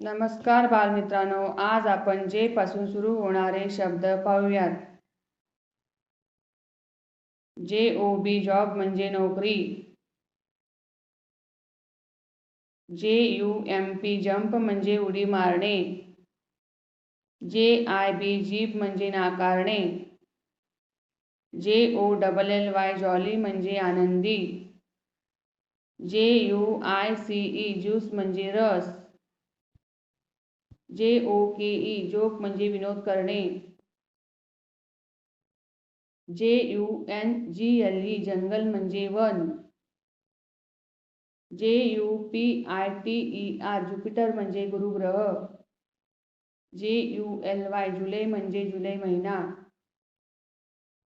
नमस्कार बालमित्रांनो आज आपण जे पासून सुरू होणारे शब्द पाहूयात. जे ओ बी जॉब म्हणजे नोकरी. जे यू एम पी जंप म्हणजे उडी मारणे. जे आय बी जीप म्हणजे नाकारणे. J O double L Y jolly म्हणजे आनंदी. J U I C E juice म्हणजे रस. जे ओ के ई जोक म्हणजे विनोद करणे. J U N G L E jungle म्हणजे one. J U P I T E R Jupiter म्हणजे गुरुग्रह. जे यू एल वाय जुलै म्हणजे जुलै महिना.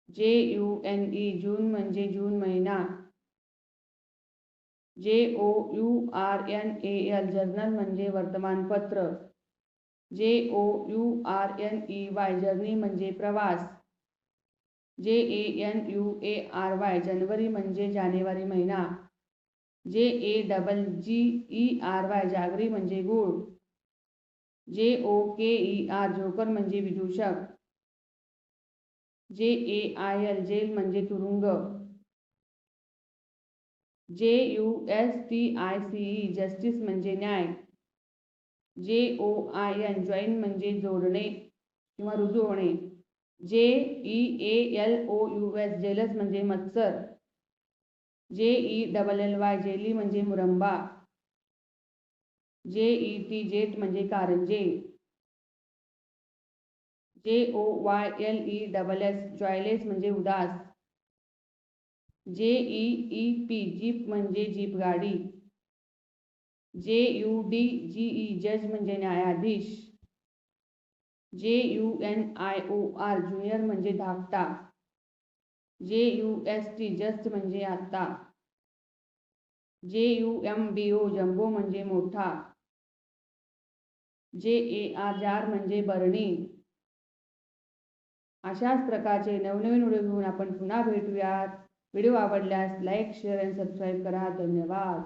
जे यू एन ई जून म्हणजे जून महिना. J O U R N A L journal म्हणजे वर्तमानपत्र. J O U R N E Y journey म्हणजे प्रवास. J A N U A R Y January म्हणजे जानेवारी महिना. J A double G E R Y jaggery म्हणजे गुळ. J O K E R joker म्हणजे विदूषक. जे ए आय एल जेल म्हणजे तुरुंग. J U S T I C E justice म्हणजे न्याय. जे ओ आय एन जॉईन म्हणजे जोडणे किंवा रुजू होणे. J E A L O U S jealous म्हणजे मत्सर. J E double L Y jelly म्हणजे मुरंबा. जे ई टी जेट म्हणजे कारंजे. J O Y L E double S joyless म्हणजे उदास. J E E P jeep म्हणजे jeep गाडी J U D G E जज म्हणजे न्यायाधीश. J U N I O R junior म्हणजे धाकटा. जे यू एस टी जस्ट म्हणजे आत्ता. J U M B O jumbo म्हणजे मोठा. जे ए आर जार म्हणजे बरणी. अशाच प्रकारचे नवनवीन व्हिडिओ घेऊन आपण पुन्हा भेटूयात. व्हिडिओ आवडल्यास लाईक शेअर आणि सबस्क्राईब करा. धन्यवाद.